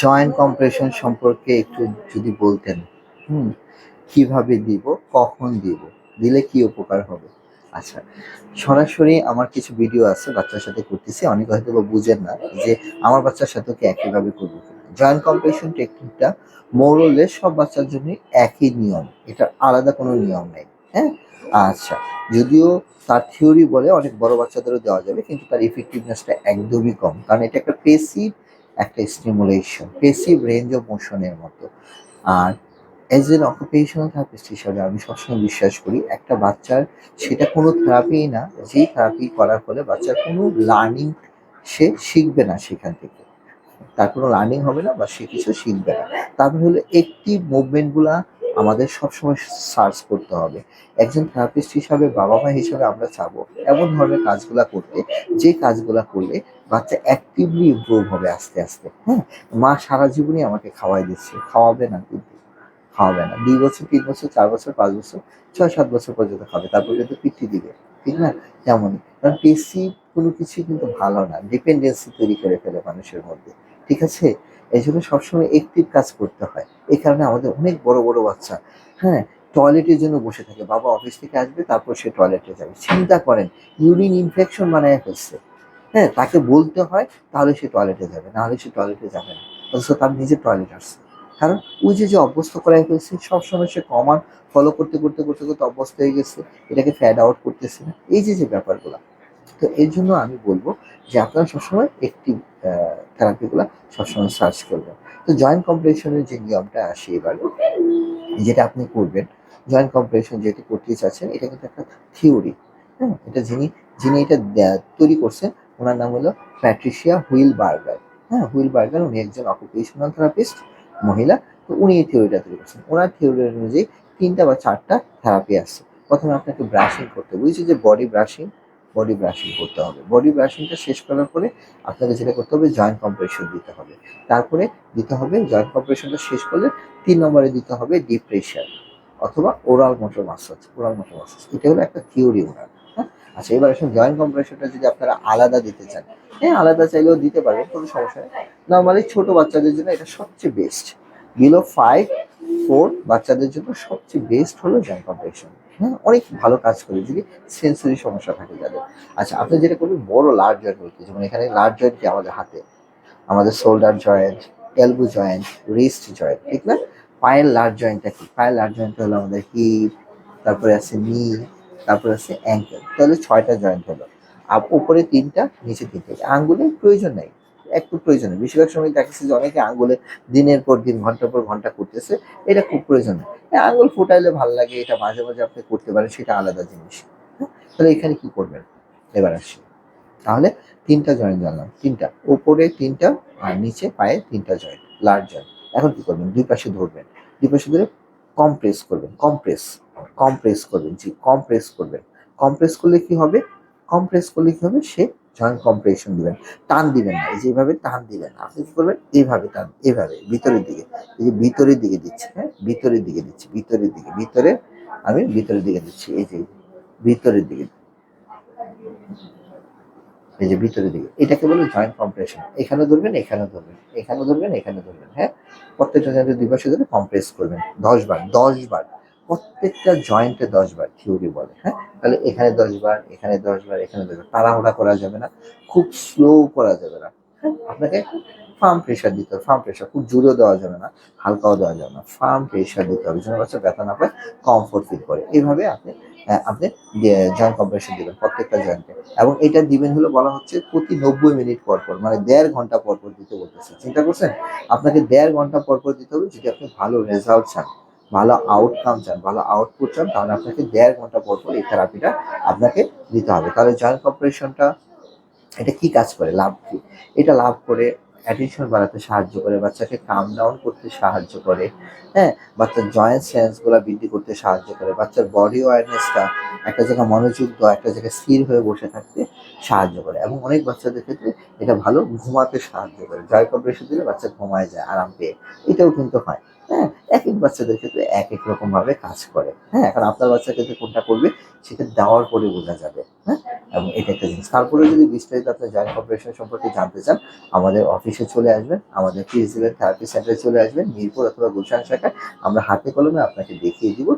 Joint compression সম্পর্কে একটু যদি বলতেন, হুম, কীভাবে দিব, কখন দিব, দিলে কি উপকার হবে? আচ্ছা সরাসরি আমার কিছু ভিডিও আছে, বাচ্চার সাথে করতেছি, অনেকে হয়তো বা বুঝেন না যে আমার বাচ্চার সাথে কি একইভাবে করব জয়েন্ট কম্প্রেশন টেকনিকটা মোরলে সব বাচ্চার জন্য একই নিয়ম এটা আলাদা কোনো নিয়ম নেই হ্যাঁ? আচ্ছা যদিও তার থিওরি বলে অনেক বড় বাচ্চাদেরও দেওয়া যাবে, কিন্তু তার ইফেক্টিভনেসটা একদমই কম, কারণ এটা একটা পেসিভ একটা স্টিমুলেশন পেসিভ রেঞ্জ অফ মোশনের মতো। আর এজ এন অকুপেশনাল থেরাপিস্ট হিসাবে আমি সবসময় বিশ্বাস করি, একটা বাচ্চার সেটা কোনো থেরাপি না যেই থেরাপি করার ফলে বাচ্চার কোনো লার্নিং সে শিখবে না সেখান থেকে। তার কোনো লার্নিং হবে না বা সে কিছু শিখবে না। তারপর হলো একটি মুভমেন্টগুলা আমাদের সবসময় সার্চ করতে হবে। একজন থেরাপিস্ট হিসাবে বাবা মা হিসাবে আমরা চাবো, এমন ধরনের কাজগুলা করতে, যে কাজগুলা করলে বাচ্চা অ্যাক্টিভলি ইমপ্রুভ হবে আস্তে আস্তে হ্যাঁ? মা সারা জীবনই আমাকে খাওয়াই দিচ্ছে, খাওয়াবে না কিন্তু, খাওয়াবে না। দুই বছর, তিন বছর, চার বছর, পাঁচ বছর, ছয়, সাত বছর পর্যন্ত খাবে, তারপর কিন্তু পিঠি দিবে, ঠিক না? তেমনই। কারণ পেসি কোনো কিছুই কিন্তু ভালো না ডিপেন্ডেন্সি তৈরি করে ফেলে মানুষের মধ্যে, ঠিক আছে? এই জন্য সবসময় একটিভ কাজ করতে হয়। এই কারণে আমাদের অনেক বড় বড় বাচ্চা হ্যাঁ? টয়লেটের জন্য বসে থাকে, বাবা অফিস থেকে আসবে, তারপর সে টয়লেটে যাবে। চিন্তা করেন ইউরিন ইনফেকশন বানায় ফেলছে। হ্যাঁ তাকে বলতে হয়, তাহলে সে টয়লেটে যাবে, নাহলে সে টয়লেটে যাবে না। অথচ তার নিজের টয়লেট আসছে কারণ ওই যে যে অভ্যস্ত করাই ফেলছে সবসময় সে কমান ফলো করতে করতে করতে করতে অভ্যস্ত হয়ে গেছে, এটাকে ফ্যাড আউট করতেছে না। এই যে যে ব্যাপারগুলো। তো এর জন্য আমি বলব যে, আপনারা সবসময় একটি থেরাপিগুলো সবসময় সার্চ করবেন। তো জয়েন্ট কম্প্রেশনের যে নিয়মটা আসে এবার, যেটা আপনি করবেন জয়েন্ট কম্প্রেশন যেটি করতে চাচ্ছেন, এটা কিন্তু একটা থিওরি হ্যাঁ এটা যিনি যিনি এটা তৈরি করছেন ওনার নাম হলো প্যাট্রিশিয়া হুইল বার্গার হ্যাঁ হুইল বার্গার উনি একজন অকুপেশনাল থেরাপিস্ট মহিলা। তো উনি এই থিওরিটা তৈরি করছেন। ওনার থিওরি অনুযায়ী তিনটা বা চারটা থেরাপি আছে। প্রথমে আপনাকে ব্রাশিং করতে বুঝছি যে বডি ব্রাশিং বডি ব্রাশিং করতে হবে। বডি ব্রাশিংটা শেষ করার পরে আপনাকে যেটা করতে হবে জয়েন্ট কম্প্রেশন দিতে হবে। তারপরে দিতে হবে জয়েন্ট কম্প্রেশনটা শেষ করলে তিন নম্বরে দিতে হবে ডিপ প্রেশার অথবা oral motor massage oral motor massage এটা হলো একটা থিওরি ওনার। আচ্ছা এবার আসুন জয়েন্ট কম্প্রেশনটা যদি আপনারা আলাদা দিতে চান। হ্যাঁ আলাদা চাইলেও দিতে পারবেন, কোনো সমস্যা নেই। নর্মালি ছোট বাচ্চাদের জন্য এটা সবচেয়ে বেস্ট বিলো ফাইভ ফোর বাচ্চাদের জন্য সবচেয়ে বেস্ট হলো জয়েন্ট কম্প্রেশন হ্যাঁ অনেক ভালো কাজ করে যদি সেন্সরি সমস্যা থাকে যাদের। আচ্ছা আপনি যেটা করবেন, বড় লার্জ জয়েন্ট বলতে যেমন এখানে লার্জ জয়েন্ট কি আমাদের হাতে? আমাদের shoulder joint elbow joint wrist joint ঠিক না? পায়ের লার্জ জয়েন্টটা কি? পায়ের লার্জ জয়েন্ট হলো আমাদের হিপ তারপরে আছে নি তারপরে আছে অ্যাঙ্কেল তাহলে ছয়টা জয়েন্ট হলো। আর উপরে তিনটা নিচে তিনটা। আঙ্গুলের প্রয়োজন নেই। একটু প্রয়োজন নেই। বেশিরভাগ সময় দেখেছি যে অনেকে আঙ্গুলে দিনের পর দিন ঘণ্টার পর ঘণ্টা করতেছে। এটা খুব প্রয়োজন হ্যাঁ, আঙ্গুল ফুটাইলে ভালো লাগে এটা মাঝে মাঝে আপনি করতে পারেন সেটা আলাদা জিনিস। হ্যাঁ তাহলে এখানে কি করবেন? এবার আসি। তাহলে তিনটা জয়েন্ট জানলাম। তিনটা। উপরে তিনটা আর নিচে পায়ে তিনটা জয়েন্ট লার্জ জয়েন্ট এখন কি করবেন? দুই পাশে ধরবেন। দুই পাশে ধরে কম্প্রেস করবেন। কম্প্রেস কম্প্রেস করবেন জি কম্প্রেস করবেন। কম্প্রেস করলে কি হবে? কম্প্রেস করলে কি হবে? সে জয়েন্ট কম্প্রেশন দিবেন, টান দিবেন না, এই যে এইভাবে টান দিবেন। আপনি কি করবেন? এইভাবে টান এইভাবে ভিতরের দিকে, এই যে ভিতরের দিকে দিচ্ছি হ্যাঁ ভিতরের দিকে দিচ্ছি, ভিতরের দিকে, ভিতরে, আমি ভিতরের দিকে দিচ্ছি, এই যে ভিতরের দিকে। এই যে ভিতরের দিকে, এটাকে বলে জয়েন্ট কম্প্রেশন এখানে ধরবেন এখানে ধরবেন এখানে ধরবেন এখানে ধরবেন হ্যাঁ? প্রত্যেকটা জয়েন্টের দুই পাশে ধরে কম্প্রেস করবেন, দশ বার দশ বার প্রত্যেকটা জয়েন্টে দশ বার থিওরি বলে হ্যাঁ? তাহলে এখানে দশ বার এখানে দশ বার এখানে দশ বার তাড়াহুড়া করা যাবে না, খুব স্লো করা যাবে না হ্যাঁ? আপনাকে ফার্ম প্রেশার দিতে হবে ফার্ম প্রেশার খুব জোরেও দেওয়া যাবে না, হালকাও দেওয়া যাবে না ফার্ম প্রেশার দিতে হবে, যেন বাচ্চা ব্যথা না পায় কমফোর্ট ফিল করে। এইভাবে আপনি আপনি জয়েন্ট কম্প্রেশন দিবেন প্রত্যেকটা জয়েন্টে এবং এটা দিবেন হলো বলা হচ্ছে প্রতি নব্বই মিনিট পর পর মানে দেড় ঘণ্টা পর পর দিতে বলতেছে। চিন্তা করছেন? আপনাকে দেড় ঘণ্টা পর পর দিতে হবে যদি আপনি ভালো রেজাল্ট চান। ভালো আউটকাম চান, ভালো আউটপুট চান, তাহলে আপনাকে দেড় ঘণ্টা পর পর এই থেরাপিটা আপনাকে দিতে হবে। তাহলে জয়েন্ট কম্প্রেশনটা এটা কি কাজ করে? লাভ কি? এটা লাভ করে অ্যাটেনশন বাড়াতে সাহায্য করে, বাচ্চাকে কাম ডাউন করতে সাহায্য করে হ্যাঁ? বাচ্চার জয়েন্ট সেন্সগুলো বৃদ্ধি করতে সাহায্য করে, বাচ্চার বডি অ্যাওয়ারনেসটা একটা জায়গায় মনোযোগ দেওয়া, একটা জায়গায় স্থির হয়ে বসে থাকতে সাহায্য করে। এবং অনেক বাচ্চাদের ক্ষেত্রে এটা ভালো, ঘুমাতে সাহায্য করে। জয় কম্প্রেশন দিলে বাচ্চা ঘুমায় যায়, আরাম পেয়ে। এটাও কিন্তু হয় হ্যাঁ? এক এক বাচ্চাদের ক্ষেত্রে এক এক রকম ভাবে কাজ করে হ্যাঁ? এখন আপনার বাচ্চার ক্ষেত্রে কোনটা করবে, সেটা দেওয়ার পরে বোঝা যাবে হ্যাঁ? এবং এটা একটা জিনিস। তারপরে যদি বিস্তারিত আপনার জয়েন্ট অপারেশন সম্পর্কে জানতে চান, আমাদের অফিসে চলে আসবেন, আমাদের পিএসএল থেরাপি সেন্টারে চলে আসবেন, মিরপুর অথবা গুলশান শাখায়। আমরা হাতে কলমে আপনাকে দেখিয়ে দিব